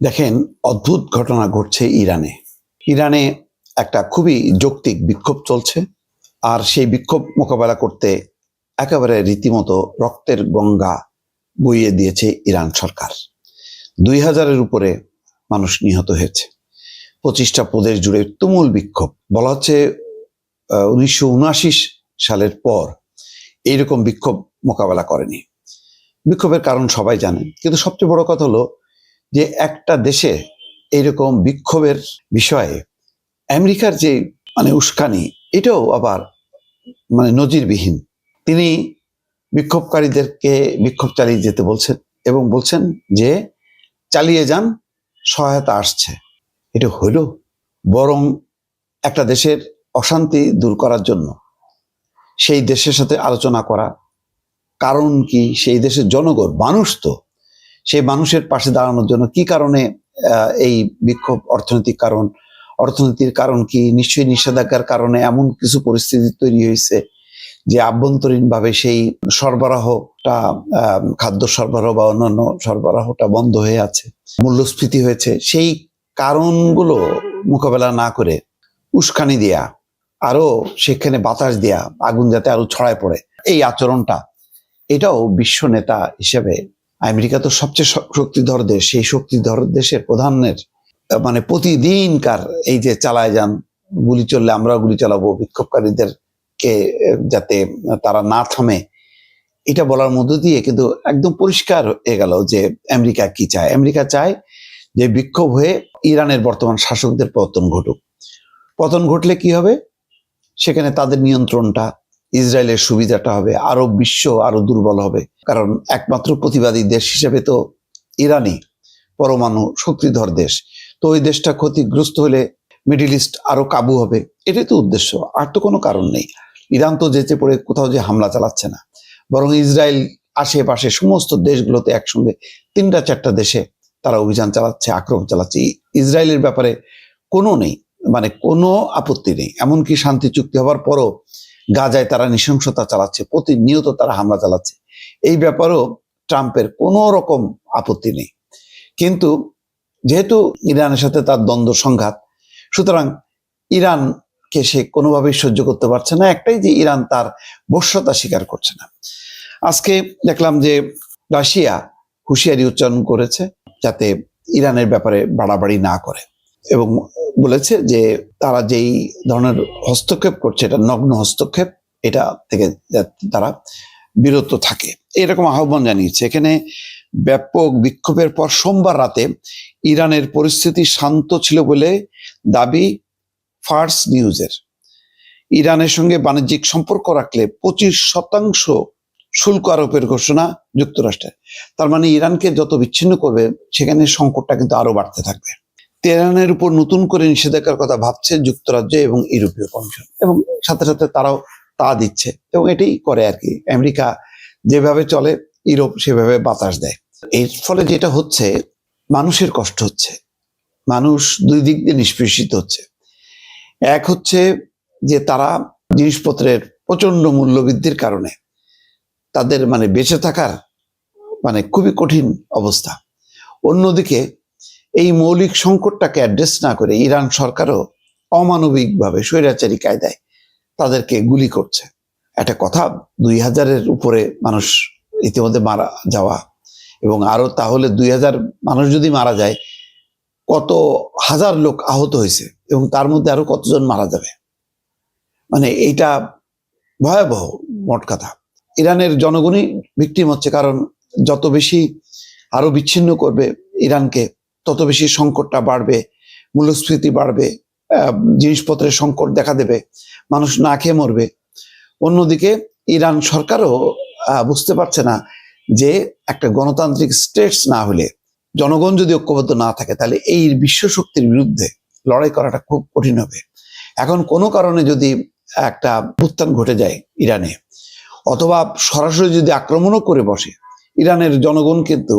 দেখেন, অদ্ভুত ঘটনা ঘটছে ইরানে। ইরানে একটা খুবই যৌক্তিক বিক্ষোভ চলছে, আর সেই বিক্ষোভ মোকাবেলা করতে একেবারে রীতিমতো রক্তের গঙ্গা বইয়ে দিয়েছে ইরান সরকার। দুই হাজারের উপরে মানুষ নিহত হয়েছে। পঁচিশটা প্রদেশ জুড়ে তুমুল বিক্ষোভ। বলা হচ্ছে উনিশশো উনআশি সালের পর এইরকম বিক্ষোভ মোকাবেলা করেনি। বিক্ষোভের কারণ সবাই জানেন, কিন্তু সবচেয়ে বড় কথা হলো যে একটা দেশে এইরকম বিক্ষোভের বিষয়ে আমেরিকার যে মানে উস্কানি, এটাও আবার মানে নজিরবিহীন। তিনি বিক্ষোভকারীদেরকে বিক্ষোভ চালিয়ে যেতে বলছেন এবং বলছেন যে চালিয়ে যান, সহায়তা আসছে। এটা হইল বরং একটা দেশের অশান্তি দূর করার জন্য। সেই দেশের সাথে আলোচনা করা। কারণ কি? সেই দেশের জনগণ, মানুষ তো সেই মানুষের পাশে দাঁড়ানোর জন্য কি কারণে এই বিক্ষোভ অর্থনৈতিক কারণ, অর্থনীতির কারণ কি, নিশ্চয়ই নিষেধাজ্ঞার কারণে এমন কিছু পরিস্থিতি তৈরি হয়েছে যে আভ্যন্তরীণভাবে সেই সরবরাহটা খাদ্য সরবরাহ বা অন্যান্য সরবরাহটা বন্ধ হয়ে আছে, মূল্যস্ফীতি হয়েছে, সেই কারণগুলো মোকাবেলা না করে উস্কানি দেয়া আরও সেখানে বাতাস দেয়া, আগুন যাতে আরও ছড়ায় পড়ে, এই আচরণটা, এটাও বিশ্ব নেতা হিসেবে আমেরিকা তো সবচেয়ে শক্তিধর দেশ। সেই শক্তিধর দেশের প্রধানের মানে প্রতিদিনকার এই যে চালায় যান গুলি চললে আমরাও গুলি চালাবো বিক্ষোভকারীদেরকে আহ, যাতে তারা না থামে এটা বলার মধ্য দিয়ে কিন্তু একদম পরিষ্কার হয়ে গেল যে আমেরিকা কি চায়। আমেরিকা চায় যে বিক্ষোভ হয়ে ইরানের বর্তমান শাসকদের পতন ঘটুক। পতন ঘটলে কি হবে? সেখানে তাদের নিয়ন্ত্রণটা ইসরায়েলের সুবিধাটা হবে, আরও বিশ্ব আরও দুর্বল হবে। কারণ একমাত্র প্রতিবাদী দেশ হিসেবে তো ইরানই পরমাণু শক্তিধর দেশ। তো ওই দেশটা ক্ষতিগ্রস্ত হলে মিডিল ইস্ট আরও কাবু হবে, এটাই তো উদ্দেশ্য, আর তো কোনো কারণ নেই। ইরান তো যেচে পড়ে কোথাও যে হামলা চালাচ্ছে না। বরং ইসরায়েল আশেপাশে সমস্ত দেশগুলোতে একসঙ্গে তিনটা চারটা দেশে তারা অভিযান চালাচ্ছে, আক্রমণ চালাচ্ছে। ইসরায়েলের ব্যাপারে কোনো নেই মানে কোনো আপত্তি নেই। এমনকি শান্তি চুক্তি হওয়ার পরও গাজায় তারা নৃশংসতা চালাচ্ছে, প্রতিনিয়ত তারা হামলা চালাচ্ছে। এই ব্যাপারেও ট্রাম্পের কোনো রকম আপত্তি নেই। কিন্তু যেহেতু ইরানের সাথে তার দ্বন্দ্ব সংঘাত, সুতরাং ইরানকে সে কোনোভাবেই সহ্য করতে পারছে না, একটাই যে ইরান তার বশ্যতা স্বীকার করছে না। আজকে দেখলাম যে রাশিয়া হুঁশিয়ারি উচ্চারণ করেছে যাতে ইরানের ব্যাপারে বাড়াবাড়ি না করে। এবং বলেছে যে তারা যেই ধরনের হস্তক্ষেপ করছে, এটা নগ্ন হস্তক্ষেপ, এটা থেকে তারা বিরত থাকে। এরকম আহ্বান জানিয়েছে। এখানে ব্যাপক বিক্ষোভের পর সোমবার রাতে ইরানের পরিস্থিতি শান্ত ছিল বলে দাবি ফার্স নিউজের। ইরানের সঙ্গে বাণিজ্যিক সম্পর্ক রাখলে পঁচিশ শতাংশ শুল্ক আরোপের ঘোষণা যুক্তরাষ্ট্রের। তার মানে ইরানকে যত বিচ্ছিন্ন করবে, সেখানে সংকটটা কিন্তু আরও বাড়তে থাকবে। তেহরানের উপর নতুন করে নিষেধাজ্ঞার কথা ভাবছে যুক্তরাজ্য এবং ইউরোপীয় কমিশন। এবং সাথে সাথে তারাও তা দিচ্ছে। এবং এটাই করে আর কি। আমেরিকা যেভাবে চলে, ইউরোপ সেভাবে বাতাস দেয়। এর ফলে যেটা হচ্ছে, মানুষের কষ্ট হচ্ছে। মানুষ দুই দিক দিয়ে নিষ্পেষিত হচ্ছে। এক হচ্ছে যে তারা জিনিসপত্রের প্রচণ্ড মূল্যবৃদ্ধির কারণে তাদের মানে বেঁচে থাকার মানে খুবই কঠিন অবস্থা। অন্যদিকে এই মৌলিক সংকটটাকে অ্যাড্রেস না করে ইরান সরকারও অমানবিকভাবে স্বৈরাচারী কায়দায় তাদেরকে গুলি করছে। একটা কথা, দুই হাজারের উপরে মানুষ ইতিমধ্যে মারা যাওয়া এবং আরও তাহলে দুই হাজার মানুষ যদি মারা যায়, কত হাজার লোক আহত হয়েছে এবং তার মধ্যে আরও কতজন মারা যাবে? মানে এইটা ভয়াবহ মোট কথা। ইরানের জনগণই ভিকটিম হচ্ছে কারণ যত বেশি আরও বিচ্ছিন্ন করবে ইরানকে তত বেশি সংকটটা বাড়বে, মূল্যস্ফীতি বাড়বে জিনিসপত্রের সংকট দেখা দেবে, মানুষ না খেয়ে মরবে। অন্যদিকে ইরান সরকারও বুঝতে পারছে না যে একটা গণতান্ত্রিক স্টেটস না হলে, জনগণ যদি ঐক্যবদ্ধ না থাকে, তাহলে এই বিশ্ব শক্তির বিরুদ্ধে লড়াই করাটা খুব কঠিন হবে। এখন কোনো কারণে যদি একটা উত্থান ঘটে যায় ইরানে, অথবা সরাসরি যদি আক্রমণও করে বসে, ইরানের জনগণ কিন্তু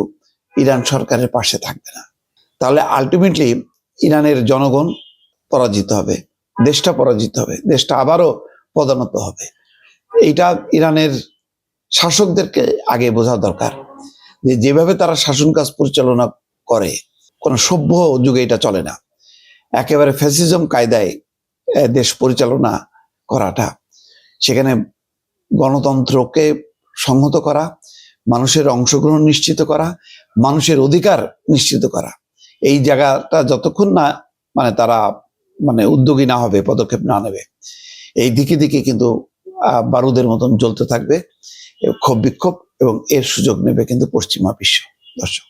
ইরান সরকারের পাশে থাকবে না। তাহলে আলটিমেটলি ইরানের জনগণ পরাজিত হবে, দেশটা পরাজিত হবে, দেশটা আবারও পদানত হবে। এইটা ইরানের শাসকদেরকে আগে বোঝা দরকার যে যেভাবে তারা শাসন কাজ পরিচালনা করে, কোনো সভ্য যুগে এটা চলে না। একেবারে ফ্যাসিজম কায়দায় দেশ পরিচালনা করাটা, সেখানে গণতন্ত্রকে সংহত করা, মানুষের অংশগ্রহণ নিশ্চিত করা, মানুষের অধিকার নিশ্চিত করা। এই জায়গাটা যতক্ষণ না মানে তারা মানে উদ্যোগী না হবে, পদক্ষেপ না নেবে, এই দিকে দিকে কিন্তু বারুদের মতন জ্বলতে থাকবে। ক্ষোভ বিক্ষোভ এবং এর সুযোগ নেবে কিন্তু পশ্চিমা বিশ্ব দর্শক।